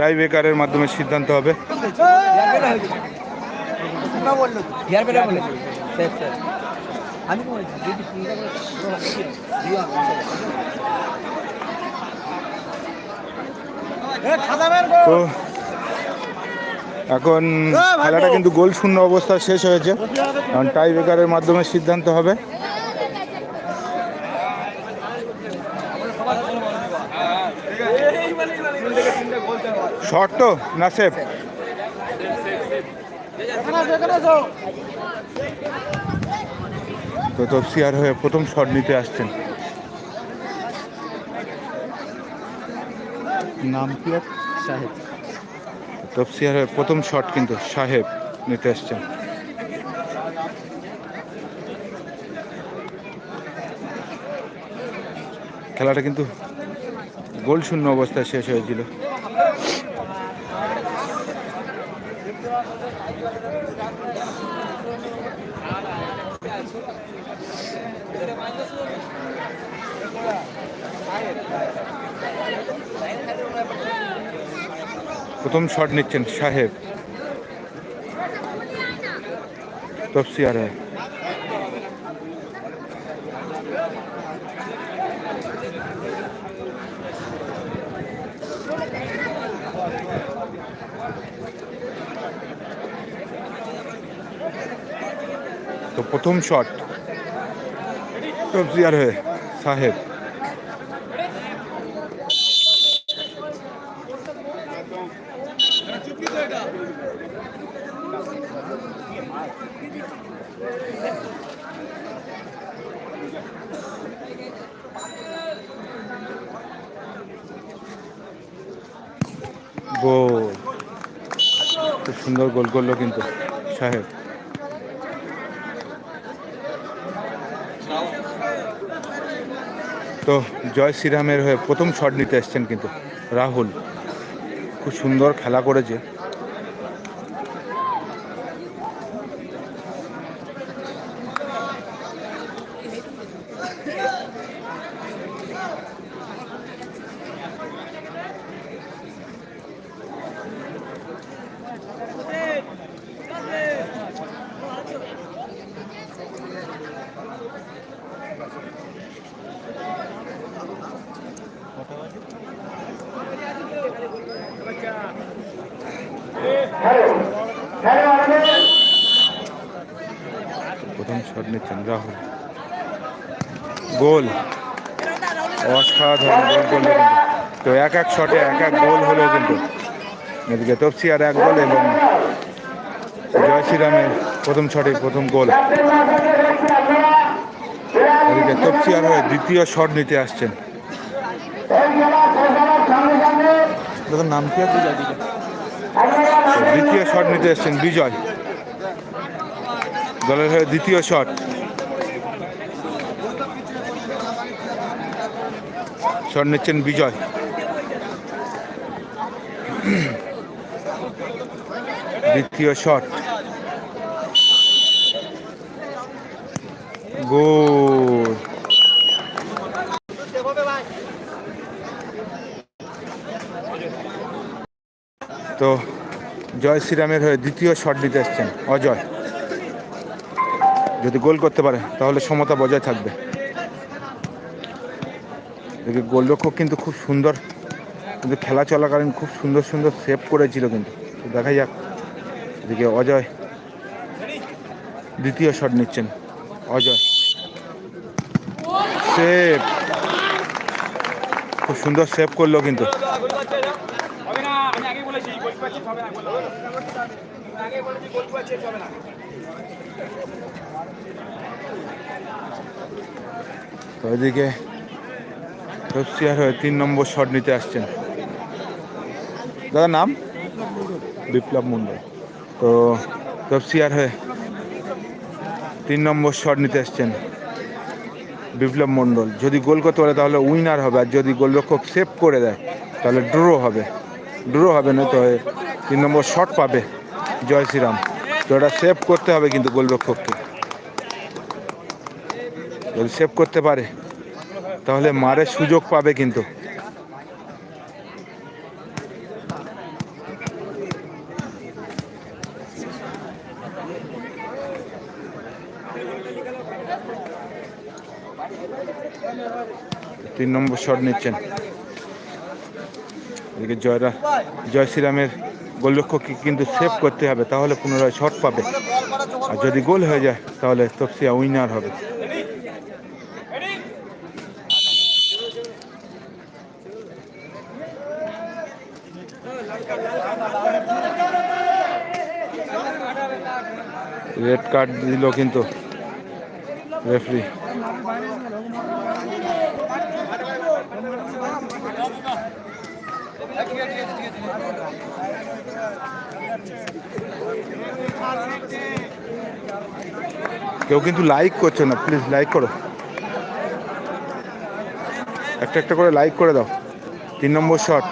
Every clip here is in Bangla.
টাই বেকারের মাধ্যমে সিদ্ধান্ত হবে। তো এখন খেলাটা কিন্তু গোল শূন্য অবস্থা শেষ হয়েছে। কারণ টাই বেকারের মাধ্যমে সিদ্ধান্ত হবে। শর্ট তো না সেফ তো তফসিয়ার হয়ে প্রথম শট নিতে আসছেন। নাম কি আর? সাহেব। তফসিয়ার হয়ে প্রথম শট কিন্তু সাহেব নিতে আসছেন। খেলাটা কিন্তু গোল শূন্য অবস্থায় শেষ হয়েছিল। প্রথম শট নিচ্ছেন সাহেব। তফসিয়ার। তো প্রথম শট তফসিয়ার হয়ে সাহেব গোল খুব সুন্দর গোল করল কিন্তু সাহেব। তো জয় শ্রীরামের হয়ে প্রথম শট নিতে এসছেন কিন্তু রাহুল। খুব সুন্দর খেলা করেছে। প্রথম শট নিচ্ছেন রাহুল গোল। অসাধারণ গোল করল তো এক এক শটে এক এক গোল হলো কিন্তু। এদিকে তপসিয়ার এক গোল এবং জয় শ্রীরামের প্রথম শটে প্রথম গোল। এদিকে তপসিয়ার হয়ে দ্বিতীয় শট নিতে আসছেন। নাম কি আছে দ্বিতীয় শট নিতে এসছেন বিজয়। দলের হয়ে দ্বিতীয় শট শট নিচ্ছেন বিজয়। দ্বিতীয় শট গোল। তো জয় শ্রীরামের হয়ে দ্বিতীয় শট নিতে এসছেন, অজয়। যদি গোল করতে পারে, তাহলে সমতা বজায় থাকবে। গোলরক্ষক কিন্তু খুব সুন্দর, কিন্তু খেলা চলাকালীন খুব সুন্দর সুন্দর সেভ করেছিল কিন্তু। দেখা যাক, এদিকে অজয় দ্বিতীয় শট নিচ্ছেন, অজয়। সেভ খুব সুন্দর সেভ করল কিন্তু। হবে না, আমি আগে বলেছি গোল পাচ্ছি হবে না আগে বলেছি গোল পাচ্ছি হবে না। হয়ে তিন নম্বর শট নিতে আসছেন। দাদা, নাম? বিপ্লব মণ্ডল তো তফসিয়ার হয়ে তিন নম্বর শট নিতে আসছেন বিপ্লব মণ্ডল। যদি গোল করতে পারে তাহলে উইনার হবে, আর যদি গোলরক্ষক সেভ করে দেয় তাহলে ড্র হবে। ড্র হবে না তো তিন নম্বর শট পাবে জয় শ্রীরাম। তো এটা সেভ করতে হবে কিন্তু গোলরক্ষককে। যদি সেভ করতে পারে, তাহলে মারের সুযোগ পাবে কিন্তু। তিন নম্বর শট নিচ্ছেন। এদিকে জয়রা, জয় শ্রীরামের গোলরক্ষককে কিন্তু সেভ করতে হবে, তাহলে পুনরায় শট পাবে। আর যদি গোল হয়ে যায়, তাহলে তপসিয়া উইনার হবে। রেড কার্ড দিল কিন্তু রেফারি কেউ কিন্তু লাইক করছে না প্লিজ লাইক করো। একটা একটা করে লাইক করে দাও। তিন নম্বর শট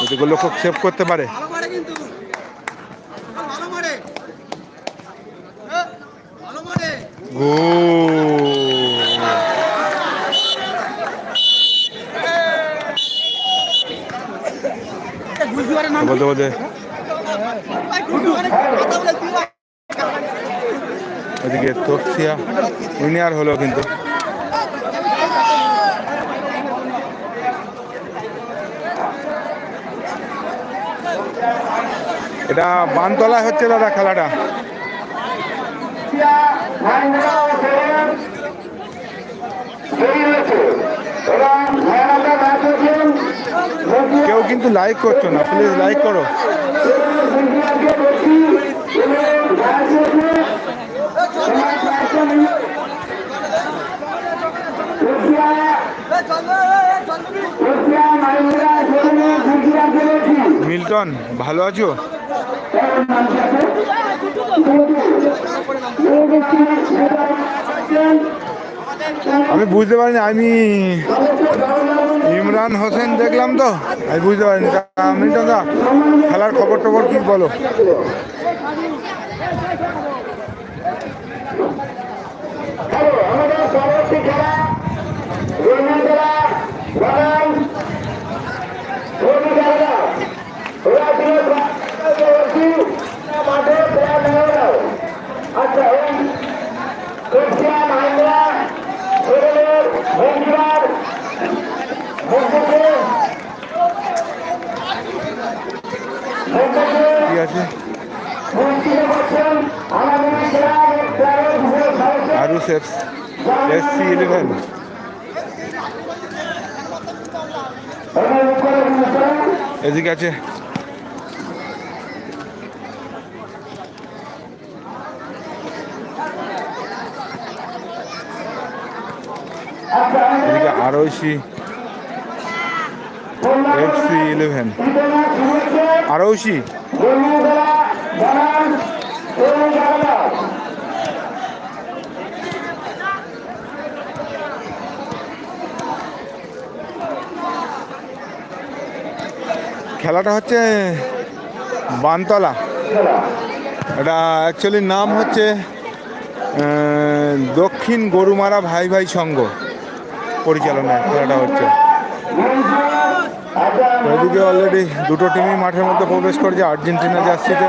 যদি গোলরক্ষক সেভ করতে পারে। বলতে বলতে ওদিকে তপসিয়া উইনার হলো কিন্তু। এটা বানতলা হচ্ছে দাদা খেলাটা। কেউ কিন্তু লাইক করছ না প্লিজ লাইক করো। মিল্টন, ভালো আছো? আমি বুঝতে পারিনি, আমি ইমরান হোসেন দেখলাম তো? আমি বুঝতে পারিনি। আমি দাদা খেলার খবর টবর কি বলো? মন্ত্রী করছেন আমাদের খেলার তেরো সদস্য আরু সেফ এস সি ইলেভেন এদিকে আছে এদিকে REC F C eleven REC খেলাটা হচ্ছে বানতলা। এটা অ্যাকচুয়ালি নাম হচ্ছে দক্ষিণ গরুমারা ভাই ভাই সংঘ পরিচালনায় খেলাটা হচ্ছে। এদিকে অলরেডি দুটো টিমই মাঠের মধ্যে প্রবেশ করেছে আর্জেন্টিনা জার্সিতে।